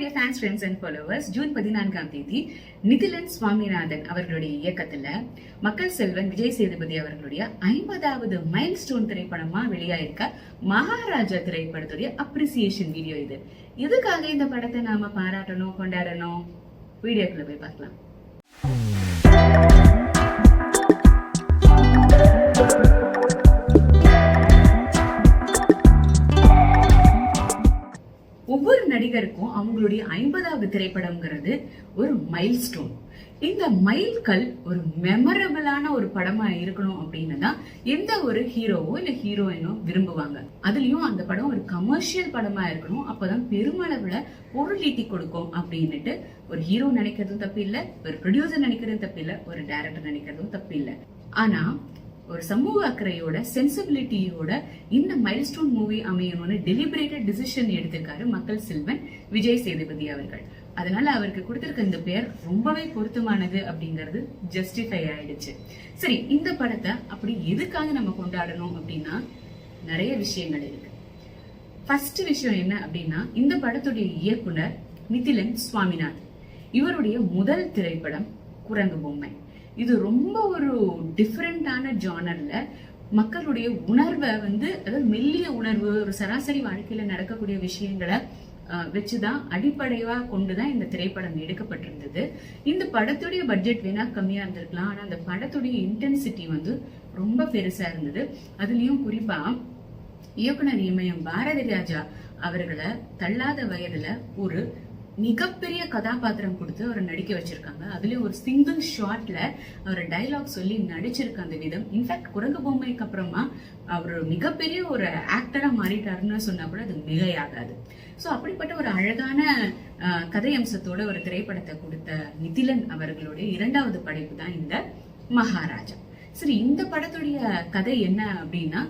Dear fans friends and followers June பதினான்காம் தேதி நிதிலன் சுவாமிநாதன் அவர்களுடைய இயக்கத்துல மக்கள் செல்வன் விஜய் சேதுபதி அவர்களுடைய ஐம்பதாவது மைல் ஸ்டோன் திரைப்படமா வெளியாயிருக்க மகாராஜா திரைப்படத்துடைய அப்ரிசியேஷன் வீடியோ இது. இதுக்காக இந்த படத்தை நாம பாராட்டணும் கொண்டாடணும்? வீடியோக்குள்ள போய் பார்க்கலாம். அவங்களுடைய ஐம்பதாவது திரைப்படம்ங்கிறது ஒரு மைல் ஸ்டோன் இந்த மைல்கல் ஒரு மெமரபிளான ஒரு படமா இருக்கணும் அப்படின்னு தான் எந்த ஒரு ஹீரோவோ இல்ல ஹீரோயினோ விரும்புவாங்க. அதுலயும் அந்த படம் ஒரு கமர்ஷியல் படமா இருக்கணும். அப்பதான் பெருமளவுல பொருள் ஈட்டி கொடுக்கும் அப்படின்னுட்டு ஒரு ஹீரோ நினைக்கிறதும் தப்பு இல்ல ஒரு ப்ரொடியூசர் நினைக்கிறதும் தப்பு இல்ல ஒரு டைரக்டர் நினைக்கிறதும் தப்பு இல்ல ஆனா ஒரு சமூக அக்கறையோட சென்சிபிலிட்டியோட இந்த மைல்ஸ்டோன் மூவி அமையணும்னு டெலிபரேட்டட் டிசிஷன் எடுத்திருக்காரு மக்கள் செல்வன் விஜய் சேதுபதி அவர்கள். அதனால அவருக்கு கொடுத்திருக்க இந்த பெயர் ரொம்பவே பொருத்தமானது அப்படிங்கிறது ஜஸ்டிஃபை ஆயிடுச்சு. சரி இந்த படத்தை அப்படி எதுக்காக நம்ம கொண்டாடணும் அப்படின்னா நிறைய விஷயங்கள் இருக்கு. ஃபர்ஸ்ட் விஷயம் என்ன அப்படின்னா இந்த படத்துடைய இயக்குனர் நிதிலன் சுவாமிநாத் இவருடைய முதல் திரைப்படம் குரங்கு பொம்மை. இது ரொம்ப ஒரு டிஃப்ரெண்டான ஜானரில் மக்களுடைய உணர்வை வந்து அதாவது மெல்லிய உணர்வு ஒரு சராசரி வாழ்க்கையில் நடக்கக்கூடிய விஷயங்களை வச்சு தான் அடிப்படையாக கொண்டு தான் இந்த திரைப்படம் எடுக்கப்பட்டிருந்தது. இந்த படத்துடைய பட்ஜெட் வேணா கம்மியாக இருந்திருக்கலாம். ஆனால் அந்த படத்துடைய இன்டென்சிட்டி வந்து ரொம்ப பெருசாக இருந்தது. அதுலயும் குறிப்பாக இயக்குனர் இமயம் பாரதி ராஜா அவர்களை தள்ளாத வயதுல ஒரு மிகப்பெரிய கதாபாத்திரம் கொடுத்து அவரை நடிக்க வச்சிருக்காங்க. அதுலயும் ஒரு சிங்கிள் ஷாட்ல அவர் டைலாக் சொல்லி நடிச்சிருக்க அந்த விதம். இன்ஃபேக்ட் குரங்கு பொம்மைக்கு அப்புறமா அவர் மிகப்பெரிய ஒரு ஆக்டரா மாறிட்டாருன்னு சொன்னா கூட அது மிகையாகாது. சோ அப்படிப்பட்ட ஒரு அழகான கதை அம்சத்தோட ஒரு திரைப்படத்தை கொடுத்த நிதிலன் அவர்களுடைய இரண்டாவது படைப்பு தான் இந்த மகாராஜா. சரி இந்த படத்துடைய கதை என்ன அப்படின்னா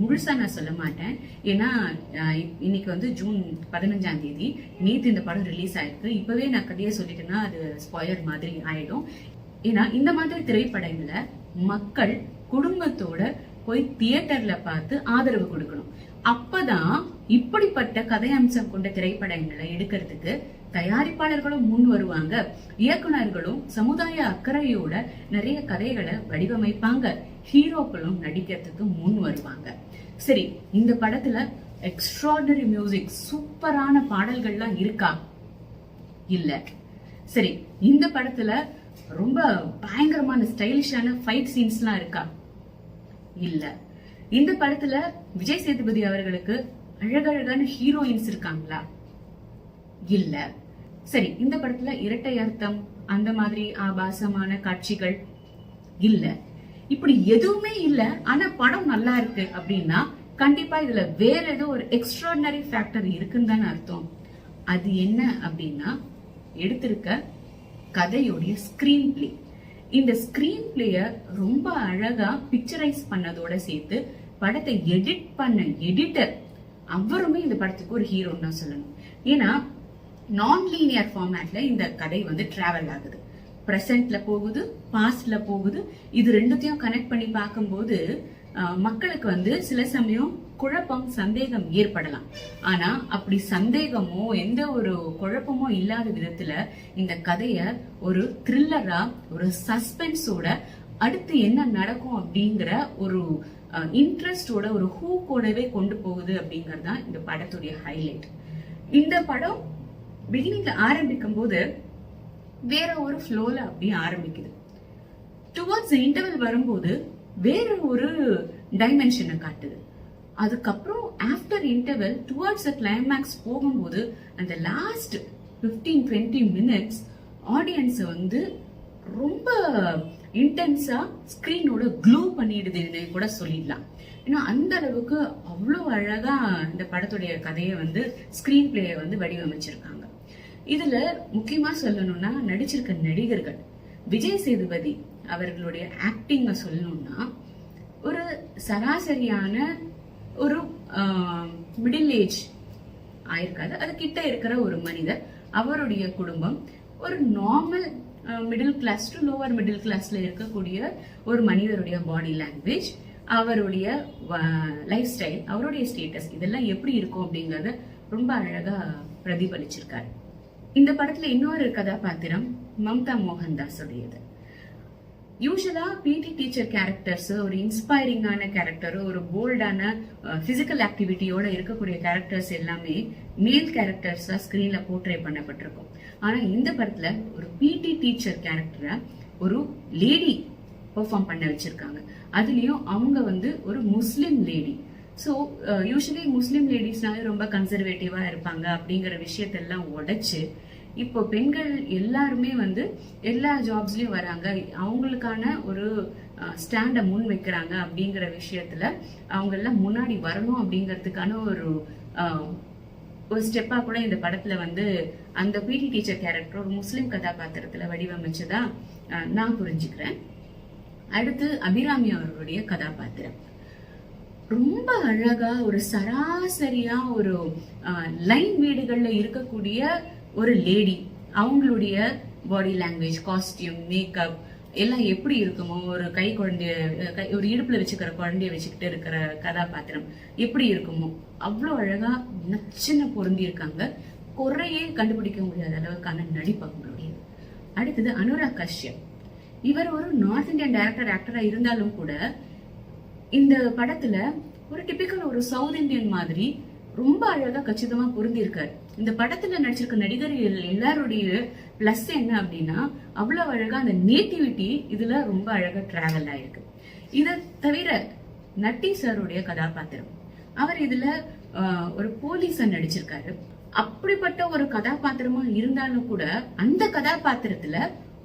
முழுசாக நான் சொல்ல மாட்டேன். ஏன்னா இப்- இன்னைக்கு வந்து ஜூன் பதினஞ்சாம் தேதி நேற்று இந்த படம் ரிலீஸ் ஆயிருக்கு. இப்போவே நான் கதையை சொல்லிட்டேன்னா அது ஸ்பாயர் மாதிரி ஆயிடும். ஏன்னா இந்த மாதிரி திரைப்படங்களை மக்கள் குடும்பத்தோட போய் தியேட்டர்ல பார்த்து ஆதரவு கொடுக்கணும். அப்பதான் இப்படிப்பட்ட கதை அம்சம் கொண்ட திரைப்படங்களை எடுக்கிறதுக்கு தயாரிப்பாளர்களும் முன் வருவாங்க. இயக்குனர்களும் சமுதாய அக்கறையோட நிறைய கதைகளை வடிவமைப்பாங்க. ஹீரோக்களும் நடிக்கிறதுக்கு முன் வருவாங்க. சரி இந்த படத்துல எக்ஸ்ட்ராடனரி மியூசிக் சூப்பரான பாடல்கள்லாம் இருக்கா? இல்ல. சரி இந்த படத்துல ரொம்ப பயங்கரமான ஸ்டைலிஷான ஃபைட் சீன்ஸ்லாம் இருக்கா? இல்ல. இந்த படத்துல விஜய் சேதுபதி அவர்களுக்கு அழகழகான ஹீரோயின்ஸ் இருக்காங்களா? இல்ல. சரி இந்த படத்துல இரட்டை அர்த்தம் அந்த மாதிரி ஆபாசமான காட்சிகள்? இல்ல. இப்படி எதுவுமே இல்ல ஆனா படம் நல்லா இருக்கு அப்படின்னா கண்டிப்பா இதுல வேற ஏதோ ஒரு எக்ஸ்ட்ராடினரி ஃபேக்டர் இருக்குன்னு தானே அர்த்தம். அது என்ன அப்படின்னா எடுத்திருக்க கதையுடைய ஸ்கிரீன் பிளே இந்த ஸ்கிரீன் பிளேய ரொம்ப அழகா பிக்சரைஸ் பண்ணதோட சேர்த்து படத்தை எடிட் பண்ண எடிட்டர் அவருமே இந்த படத்துக்கு ஒரு ஹீரோன்னு தான் சொல்லணும். ஏன்னா நான் லீனியர் ஃபார்மேட்ல இந்த கதை வந்து டிராவல் ஆகுது. ப்ரெசண்ட்ல போகுது பாஸ்ட்ல போகுது. இது ரெண்டுத்தையும் கனெக்ட் பண்ணி பார்க்கும்போது மக்களுக்கு வந்து சில சமயம் குழப்பம் சந்தேகம் ஏற்படலாம். ஆனா அப்படி சந்தேகமோ எந்த ஒரு குழப்பமோ இல்லாத விதத்துல இந்த கதைய ஒரு த்ரில்லரா ஒரு சஸ்பென்ஸோட அடுத்து என்ன நடக்கும் அப்படிங்கிற ஒரு இன்ட்ரெஸ்டோட ஒரு ஹூக்கோடவே கொண்டு போகுது அப்படிங்கறது தான் இந்த படத்துடைய ஹைலைட் இந்த படம் பிகினிங்ல ஆரம்பிக்கும் போது வேற ஒரு ஃப்ளோல அப்படியே ஆரம்பிக்குது. டுவர்ட்ஸ் இன்டர்வல் வரும்போது வேற ஒரு டைமென்ஷனை காட்டுது. அதுக்கப்புறம் ஆஃப்டர் இன்டர்வல் டுவர்ட்ஸ் கிளைமேக்ஸ் போகும்போது அந்த லாஸ்ட் 15 டுவெண்ட்டி மினிட்ஸ் ஆடியன்ஸை வந்து ரொம்ப இன்டென்ஸாக ஸ்க்ரீனோட க்ளோ பண்ணிடுதுன்னு கூட சொல்லிடலாம். ஏன்னா அந்த அளவுக்கு அவ்வளோ அழகாக இந்த படத்துடைய கதையை வந்து ஸ்க்ரீன் பிளேயை வந்து வடிவமைச்சிருக்காங்க. இதுல முக்கியமா சொல்லணும்னா நடிச்சிருக்க நடிகர்கள். விஜய் சேதுபதி அவர்களுடைய ஆக்டிங்க சொல்லணும்னா ஒரு சராசரியான ஒரு மிடில் ஏஜ் ஆயிருக்காது அது கிட்ட இருக்கிற ஒரு மனிதர். அவருடைய குடும்பம் ஒரு normal middle class to lower middle கிளாஸ்ல இருக்கக்கூடிய ஒரு மனிதருடைய பாடி லாங்குவேஜ் அவருடைய லைஃப் ஸ்டைல் அவருடைய ஸ்டேட்டஸ் இதெல்லாம் எப்படி இருக்கும் அப்படிங்கறத ரொம்ப அழகா பிரதிபலிச்சிருக்காரு. இந்த படத்துல இன்னொரு கதாபாத்திரம் மம்தா மோகன்தாஸ் உடையது யூஸ்வலா பிடி டீச்சர் கேரக்டர்ஸ் ஒரு இன்ஸ்பைரிங்கான கேரக்டர் ஒரு போல்டான பிசிக்கல் ஆக்டிவிட்டியோட இருக்கக்கூடிய கேரக்டர்ஸ் எல்லாமே மேல் கேரக்டர்ஸா ஸ்கிரீன்ல போர்ட்ரே பண்ணப்பட்டிருக்கும். ஆனா இந்த படத்துல ஒரு பிடி டீச்சர் கேரக்டரை ஒரு லேடி பெர்ஃபார்ம் பண்ண வச்சிருக்காங்க. அதுலயும் அவங்க வந்து ஒரு Muslim lady so usually Muslim லேடிஸ்னாலே ரொம்ப கன்சர்வேட்டிவாக இருப்பாங்க அப்படிங்கிற விஷயத்தெல்லாம் உடைச்சு இப்போ பெண்கள் எல்லாருமே வந்து எல்லா ஜாப்ஸ்லயும் வராங்க. அவங்களுக்கான ஒரு ஸ்டாண்டை முன் வைக்கிறாங்க அப்படிங்கிற விஷயத்துல அவங்க எல்லாம் முன்னாடி வரணும் அப்படிங்கிறதுக்கான ஒரு ஒரு ஸ்டெப்பா கூட இந்த படத்துல வந்து அந்த பிடி டீச்சர் கேரக்டர் ஒரு முஸ்லிம் கதாபாத்திரத்துல வடிவமைச்சதா நான் புரிஞ்சுக்கிறேன். அடுத்து அபிராமி அவர்களுடைய கதாபாத்திரம். ரொம்ப அழகா ஒரு சராசரியா ஒரு லைன் வீடுகளில் இருக்கக்கூடிய ஒரு லேடி அவங்களுடைய பாடி லாங்குவேஜ் காஸ்டியூம் மேக்கப் எல்லாம் எப்படி இருக்குமோ ஒரு கை குழந்தைய கை- ஒரு இடுப்புல வச்சுக்கிற குழந்தைய வச்சுக்கிட்டு இருக்கிற கதாபாத்திரம் எப்படி இருக்குமோ அவ்வளோ அழகா நச்சுன்னு பொருந்தியிருக்காங்க. குறையே கண்டுபிடிக்க முடியாத அளவுக்கான நடிப்பு அவங்களுடையது அடுத்தது அனுராக் கஷ்யப். இவர் ஒரு நார்த் இந்தியன் டைரக்டர் ஆக்டராக இருந்தாலும் கூட இந்த படத்துல ஒரு டிபிக்கல் ஒரு சவுத் இந்தியன் மாதிரி ரொம்ப அழகா கச்சிதமா பொருந்திருக்காரு இந்த படத்துல நடிச்சிருக்க நடிகர்கள் எல்லாருடைய பிளஸ் என்ன அப்படின்னா அவ்வளவு அழகா அந்த நேட்டிவிட்டி இதுல ரொம்ப அழகா டிராவல் ஆயிருக்கு. இதை தவிர நட்டி சாருடைய கதாபாத்திரம். அவர் இதுல ஒரு போலீஸா நடிச்சிருக்காரு. அப்படிப்பட்ட ஒரு கதாபாத்திரமா இருந்தாலும் கூட அந்த கதாபாத்திரத்துல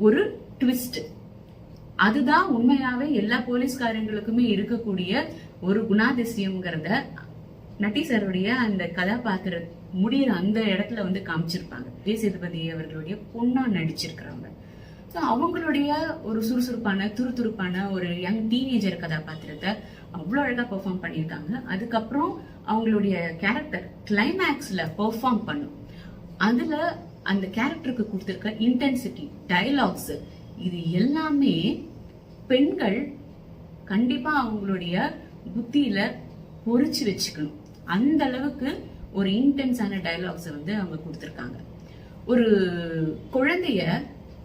ஒரு ட்விஸ்ட் அதுதான் உண்மையாவே எல்லா போலீஸ்காரங்களுக்குமே இருக்கக்கூடிய ஒரு குணாதிசயம்ங்கிறத நட்டி சாருடைய அந்த கதாபாத்திர முடியிற அந்த இடத்துல வந்து காமிச்சிருப்பாங்க. விஜய் சேதுபதி அவர்களுடைய பொண்ணா நடிச்சிருக்கிறாங்க. ஸோ அவங்களுடைய ஒரு சுறுசுறுப்பான துருதுருப்பான ஒரு யங் டீனேஜர் கதாபாத்திரத்தை அவ்வளோ அழகாக பெர்ஃபார்ம் பண்ணியிருக்காங்க. அதுக்கப்புறம் அவங்களுடைய கேரக்டர் கிளைமேக்ஸில் பெர்ஃபார்ம் பண்ணும். அதில் அந்த கேரக்டருக்கு கொடுத்துருக்க இன்டென்சிட்டி டைலாக்ஸ் இது எல்லாமே பெண்கள் கண்டிப்பாக அவங்களுடைய புத்தியில் பொறிச்சு வச்சுக்கணும். அந்த அளவுக்கு ஒரு இன்டென்ஸான டைலாக்ஸை வந்து அவங்க கொடுத்துருக்காங்க. ஒரு குழந்தைய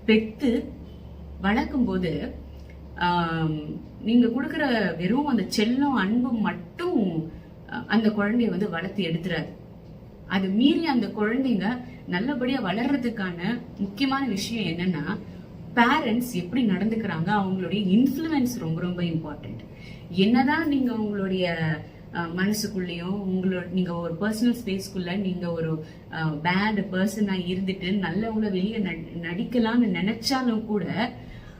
பெத்து வளர்க்கும் போது கொடுக்குற வெறும் அந்த செல்லும் அன்பும் மட்டும் அந்த குழந்தைய வந்து வளர்த்து எடுத்துறாது. அது மீறி அந்த குழந்தைங்க நல்லபடியா வளர்றதுக்கான முக்கியமான விஷயம் என்னன்னா பேரண்ட்ஸ் எப்படி நடந்துக்கிறாங்க அவங்களுடைய இன்ஃப்ளூயன்ஸ் ரொம்ப ரொம்ப இம்பார்ட்டன்ட் என்னதான் நீங்க உங்களுடைய மனசுக்குள்ளேயும் உங்களோட நீங்க ஒரு பர்சனல் ஸ்பேஸ்க்குள்ள நீங்கள் ஒரு பேட் பர்சனாக இருந்துட்டு நல்லவங்கள வெளியே நடிக்கலாம்னு நினைச்சாலும் கூட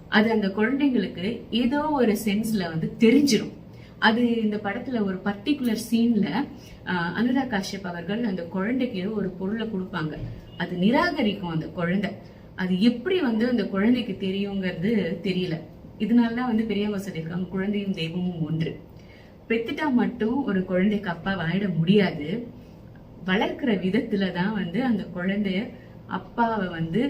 அது அந்த குழந்தைங்களுக்கு ஏதோ ஒரு சென்ஸ்ல வந்து தெரிஞ்சிடும் அது இந்த படத்துல ஒரு பர்டிகுலர் சீன்ல அனுராக் காஷ்யப் அவர்கள் அந்த குழந்தைக்கு ஒரு பொருளை கொடுப்பாங்க. அது நிராகரிக்கும் அந்த குழந்தை. அது எப்படி வந்து அந்த குழந்தைக்கு தெரியுங்கிறது தெரியல. இதனாலதான் வந்து பெரியவங்க சொல்லியிருக்காங்க குழந்தையும் தெய்வமும் ஒன்று. பெத்துட்டா மட்டும் ஒரு குழந்தைக்கு அப்பா ஆயிட முடியாது. வளர்க்குற விதத்துல தான் வந்து அந்த குழந்தைய அப்பாவை வந்து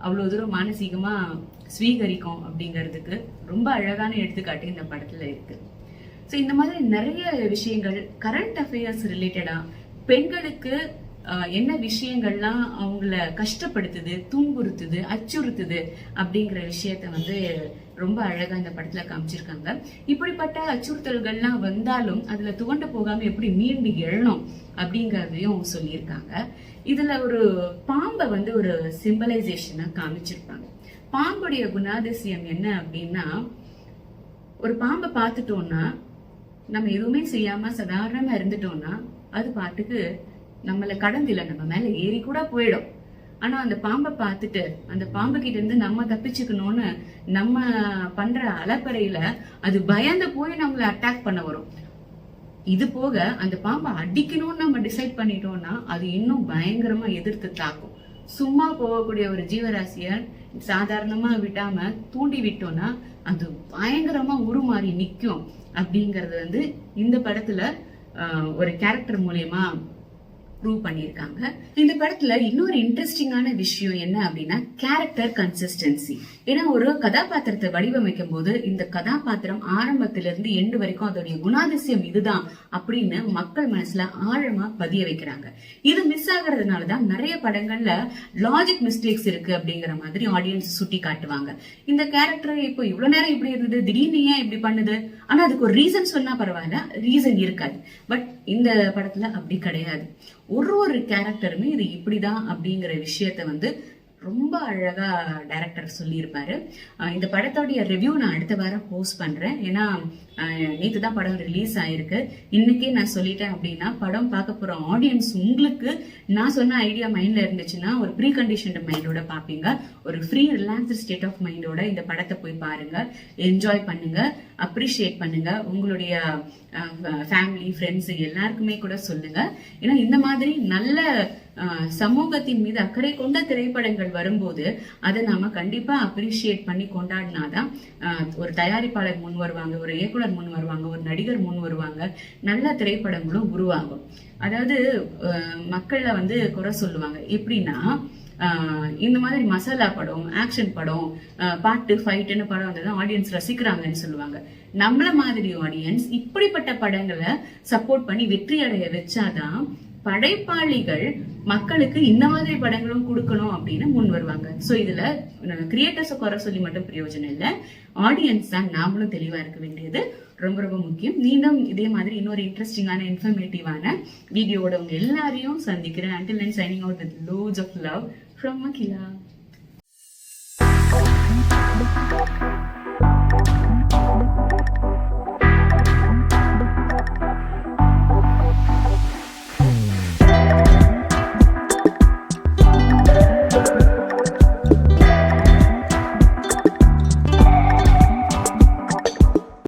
அவ்வளோ தூரம் மானசீகமாக ஸ்வீகரிக்கும் அப்படிங்கிறதுக்கு ரொம்ப அழகான எடுத்துக்காட்டு இந்த படத்தில் இருக்குது ஸோ இந்த மாதிரி நிறைய விஷயங்கள் கரண்ட் அஃபேர்ஸ் ரிலேட்டடாக பெண்களுக்கு என்ன விஷயங்கள்லாம் அவங்கள கஷ்டப்படுத்துது துன்புறுத்துது அச்சுறுத்துது அப்படிங்கிற விஷயத்த வந்து ரொம்ப அழகா இந்த படத்துல காமிச்சிருக்காங்க. இப்படிப்பட்ட அச்சுறுத்தல்கள்லாம் வந்தாலும் அதுல துவண்டு போகாம எப்படி மீண்டு எழணும் அப்படிங்கறதையும் சொல்லியிருக்காங்க. இதுல ஒரு பாம்பை வந்து ஒரு சிம்பலைசேஷனா காமிச்சிருப்பாங்க. பாம்புடைய குணாதிசயம் என்ன அப்படின்னா ஒரு பாம்பை பார்த்துட்டோம்னா நம்ம எதுவுமே செய்யாம சாதாரணமா இருந்துட்டோம்னா அது பாட்டுக்கு நம்மள கடந்தில நம்ம மேல ஏறி கூட போயிடும். ஆனா அந்த பாம்பை பார்த்துட்டு அந்த பாம்பு கிட்ட இருந்து நம்ம தப்பிச்சுக்கணும்னு நம்ம பண்ற அலப்பறையில அது பயந்து போய் நம்மளை அட்டாக் பண்ண வரும். இது போக அந்த பாம்பை அடிக்கணும்னு நம்ம டிசைட் பண்ணிட்டோம்னா அது இன்னும் பயங்கரமா எதிர்த்து தாக்கும். சும்மா போகக்கூடிய ஒரு ஜீவராசிய சாதாரணமா விடாம தூண்டி விட்டோம்னா அது பயங்கரமா உருமாறி நிற்கும் அப்படிங்கறது வந்து இந்த படத்துல ஒரு கேரக்டர் மூலியமா ப்ரூவ் பண்ணியிருக்காங்க. இந்த படத்துல இன்னொரு இன்ட்ரெஸ்டிங்கான விஷயம் என்ன அப்படின்னா கேரக்டர் கன்சிஸ்டன்சி ஏன்னா ஒரு கதாபாத்திரத்தை வடிவமைக்கும் போது இந்த கதாபாத்திரம் ஆரம்பத்திலிருந்து எண்டு வரைக்கும் அதோடைய குணாதிசயம் இதுதான் அப்படின்னு மக்கள் மனசுல ஆழமா பதிய வைக்கிறாங்க. இது மிஸ் ஆகுறதுனாலதான் நிறைய படங்கள்ல லாஜிக் மிஸ்டேக்ஸ் இருக்கு அப்படிங்கிற மாதிரி ஆடியன்ஸ் சுட்டி காட்டுவாங்க. இந்த கேரக்டர் இப்போ இவ்வளவு நேரம் இப்படி இருந்தது திடீர்னு ஏன் இப்படி பண்ணுது? ஆனா அதுக்கு ஒரு ரீசன் சொன்னா பரவாயில்ல ரீசன் இருக்காது. பட் இந்த படத்துல அப்படி கிடையாது. ஒரு ஒரு கேரக்டருமே இது இப்படிதான் அப்படிங்கிற விஷயத்த வந்து ரொம்ப அழகாக டைரக்டர் சொல்லியிருப்பாரு. இந்த படத்தோடைய ரிவ்யூ நான் அடுத்த வாரம் போஸ்ட் பண்ணுறேன் ஏன்னா நேற்று தான் படம் ரிலீஸ் ஆயிருக்கு. இன்னைக்கே நான் சொல்லிட்டேன் அப்படின்னா படம் பார்க்க போகிற ஆடியன்ஸ் உங்களுக்கு நான் சொன்ன ஐடியா மைண்டில் இருந்துச்சுன்னா ஒரு ப்ரீ கண்டிஷன்டு மைண்டோட பார்ப்பீங்க. ஒரு ஃப்ரீ ரிலாக்ஸ்டு ஸ்டேட் ஆஃப் மைண்டோட இந்த படத்தை போய் பாருங்கள் என்ஜாய் பண்ணுங்கள் அப்ரிஷியேட் பண்ணுங்கள் உங்களுடைய ஃபேமிலி ஃப்ரெண்ட்ஸு எல்லாருக்குமே கூட சொல்லுங்கள் ஏன்னா இந்த மாதிரி நல்ல சமூகத்தின் மீது அக்கறை கொண்ட திரைப்படங்கள் வரும்போது அதை நாம கண்டிப்பா அப்ரிஷியேட் பண்ணி கொண்டாடினாதான் ஒரு தயாரிப்பாளர் முன் வருவாங்க ஒரு இயக்குனர் முன் வருவாங்க ஒரு நடிகர் முன் வருவாங்க நல்ல திரைப்படங்களும் உருவாகும். அதாவது அஹ், மக்கள்ல வந்து குறை சொல்லுவாங்க. எப்படின்னா ஆஹ் இந்த மாதிரி மசாலா படம் ஆக்ஷன் படம் ஆஹ் பாட்டு ஃபைட்டுன்னு படம் வந்தது ஆடியன்ஸ் ரசிக்கிறாங்கன்னு சொல்லுவாங்க. நம்மள மாதிரி ஆடியன்ஸ் இப்படிப்பட்ட படங்களை சப்போர்ட் பண்ணி வெற்றி அடைய வச்சாதான் படைப்பாளிகள் மக்களுக்கு இந்த மாதிரி படங்களும் கொடுக்கணும் அப்படின்னு முன் வருவாங்க. சோ இதுல கிரியேட்டர்ஸை குறை சொல்லி மட்டும் பிரயோஜனம் இல்லை. ஆடியன்ஸ் தான் நாமளும் தெளிவா இருக்க வேண்டியது. ரொம்ப ரொம்ப முக்கியம். மீண்டும் இதே மாதிரி இன்னொரு இன்ட்ரெஸ்டிங்கான இன்ஃபர்மேட்டிவான வீடியோட உங்க எல்லாரையும் சந்திக்கிறேன். Until then signing out with loads of love from Makila.